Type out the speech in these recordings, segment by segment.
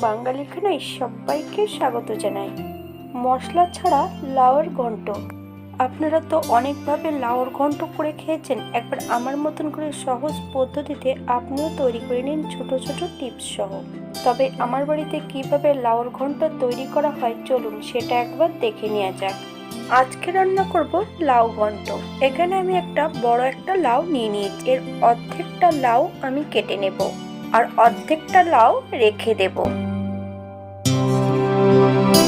বাঙালি খানায় সবাইকে স্বাগত জানাই। মশলা ছাড়া লাউয়ের ঘন্ট। আপনারা তো অনেকভাবে লাউর ঘন্ট করে খেয়েছেন। একবার আমার মতন করে সহজ পদ্ধতিতে আপনিও তৈরি করে নিন ছোট ছোট টিপস সহ। তবে আমার বাড়িতে কীভাবে লাউর ঘন্ট তৈরি করা হয় চলুন সেটা একবার দেখে নেওয়া যাক। আজকে রান্না করব লাউ ঘন্ট। এখানে আমি একটা বড় একটা লাউ নিয়ে নিয়েছি। এর অর্ধেকটা লাউ আমি কেটে নেব। আর অর্ধেকটা লাউ রেখে দেব। অর্ধেকটা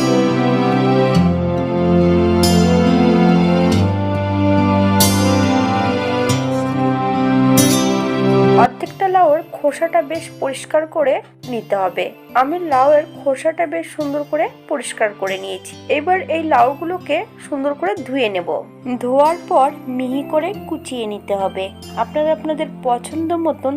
খোসাটা বেশ পরিষ্কার করে নিতে হবে। আমি লাউয়ের খোসাটা বেশ সুন্দর করে পরিষ্কার করে নিয়েছি। এবার এই লাউগুলোকে সুন্দর করে ধুয়ে নেব। ধোয়ার পর মিহি করে কুচিয়ে নিতে হবে। আপনারা আপনাদের পছন্দ মতন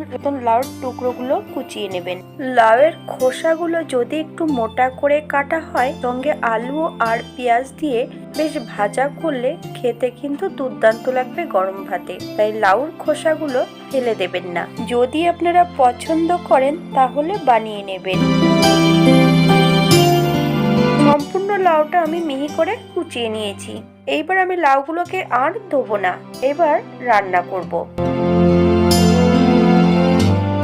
লাউর টুকরোগুলো কুচিয়ে নেবেন। লাউয়ের খোসাগুলো যদি একটু মোটা করে কাটা হয়, সঙ্গে আলু আর পেঁয়াজ দিয়ে বেশ ভাজা করলে খেতে কিন্তু দুর্দান্ত লাগবে গরম ভাতে। তাই লাউর খোসাগুলো ফেলে দেবেন না। যদি আপনারা পছন্দ করেন, তাহলে বানিয়ে নেবেন। সম্পূর্ণ লাউটা আমি মিহি করে কুচিয়ে নিয়েছি। এইবার আমি লাউগুলোকে আর ধোবো না, এবার রান্না করব।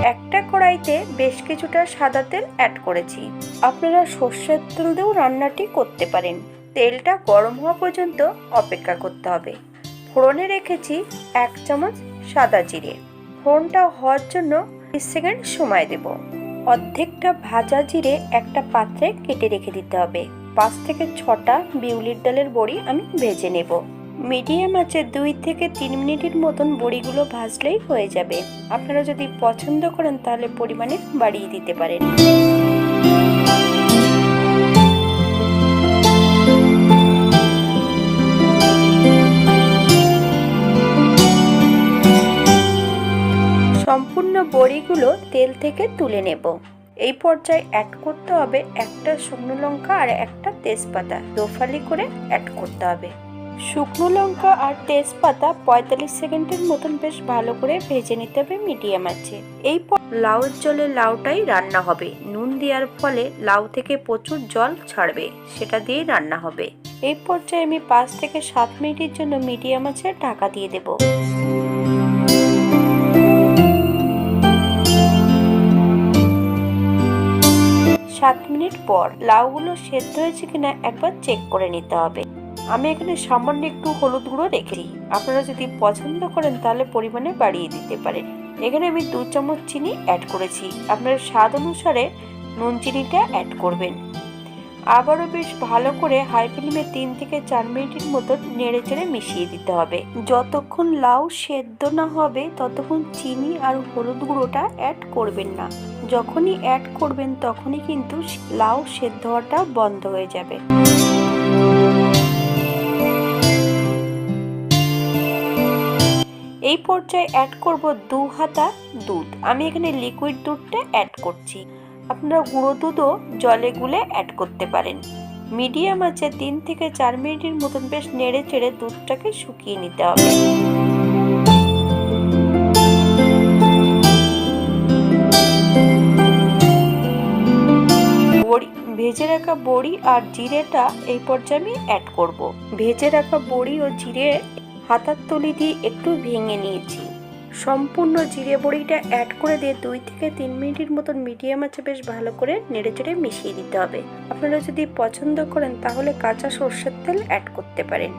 একটা কড়াইতে বেশ কিছুটা সাদা তেল অ্যাড করেছি। আপনারা সর্ষের তেল দিয়েও রান্নাটি করতে পারেন। তেলটা গরম হওয়া পর্যন্ত অপেক্ষা করতে হবে। ফোড়নে রেখেছি এক চামচ সাদা জিরে। ফোড়নটা হওয়ার জন্য বিশ সেকেন্ড সময় দেব। অর্ধেকটা ভাজা জিরে একটা পাত্রে কেটে রেখে দিতে হবে। পাঁচ থেকে ছটা বিউলির ডালের বড়ি আমি ভেজে নেব। মিডিয়াম আছে দুই থেকে তিন মিনিটের মতন বড়িগুলো ভাজলেই হয়ে যাবে। আপনারা যদি পছন্দ করেন তাহলে পরিমাণে বাড়িয়ে দিতে পারেন। বড়িগুলো তেল থেকে তুলে নেব। এই পর্যায়ে অ্যাড করতে হবে একটা শুকনো লঙ্কা আর একটা তেজপাতা। দোফালি করে অ্যাড করতে হবে। শুকনো লঙ্কা আর তেজপাতা পঁয়তাল্লিশ সেকেন্ডের মতন বেশ ভালো করে ভেজে নিতে হবে মিডিয়াম আছে এই লাউর জলে লাউটাই রান্না হবে। নুন দেওয়ার ফলে লাউ থেকে প্রচুর জল ছাড়বে। সেটা দিয়েই রান্না হবে। এই পর্যায়ে আমি পাঁচ থেকে সাত মিনিটের জন্য মিডিয়াম আছে ঢাকা দিয়ে দেবো। সাত মিনিট পর লাউগুলো সেদ্ধ হয়েছে কিনা একবার চেক করে নিতে হবে। আমি এখানে সামান্য একটু হলুদ গুঁড়ো রেখেছি। আপনারা যদি পছন্দ করেন তাহলে পরিমাণে বাড়িয়ে দিতে পারেন। এখানে আমি দু চামচ চিনি অ্যাড করেছি। আপনার স্বাদ অনুসারে নুন চিনিটা অ্যাড করবেন। আবারও বেশ ভালো করে হাই ফ্লেমে তিন থেকে চার মিনিটের মতো নেড়ে চেড়ে মিশিয়ে দিতে হবে। যতক্ষণ লাউ সেদ্ধ না হবে, ততক্ষণ চিনি আর হলুদ গুঁড়োটা অ্যাড করবেন না। যখনই অ্যাড করবেন, তখনই কিন্তু লাউ সেদ্ধ হওয়াটা বন্ধ হয়ে যাবে। এই পর্যায়ে অ্যাড করব দু হাতা দুধ। আমি এখানে লিকুইড দুধটা অ্যাড করছি। আপনারা গুঁড়ো দুধও জলে গুলে অ্যাড করতে পারেন। মিডিয়াম আছে, তিন থেকে চার মিনিটের মতন বেশ নেড়ে চেড়ে দুধটাকে শুকিয়ে নিতে হবে। ভেজে রাখা বড়ি আর জিরেটা এই পর্যায়ে আমি অ্যাড করব। ভেজে রাখা বড়ি ও জিরে হাতার তলি দিয়ে একটু ভেঙে নিয়েছি সম্পূর্ণ জিরে বড়িটা অ্যাড করে দিয়ে দুই থেকে তিন মিনিটের মতন মিডিয়াম আছে বেশ ভালো করে নেড়ে চেড়ে মিশিয়ে দিতে হবে আপনারা যদি পছন্দ করেন তাহলে কাঁচা সর্ষের তেল অ্যাড করতে পারেন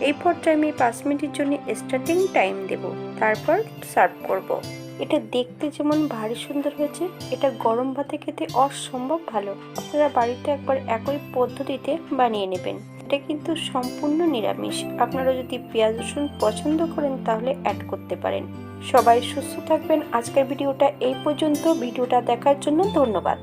এই পর্যায়ে আমি পাঁচ মিনিটের জন্য স্টার্টিং টাইম দেব তারপর সার্ভ করব। এটা দেখতে যেমন ভারী সুন্দর হয়েছে, এটা গরম ভাতে খেতে অসম্ভব ভালো। আপনারা বাড়িতে একবার একই পদ্ধতিতে বানিয়ে নেবেন। এটা কিন্তু সম্পূর্ণ নিরামিষ। আপনারা যদি পেঁয়াজ রসুন পছন্দ করেন, তাহলে অ্যাড করতে পারেন। সবাই সুস্থ থাকবেন। আজকের ভিডিওটা এই পর্যন্ত। ভিডিওটা দেখার জন্য ধন্যবাদ।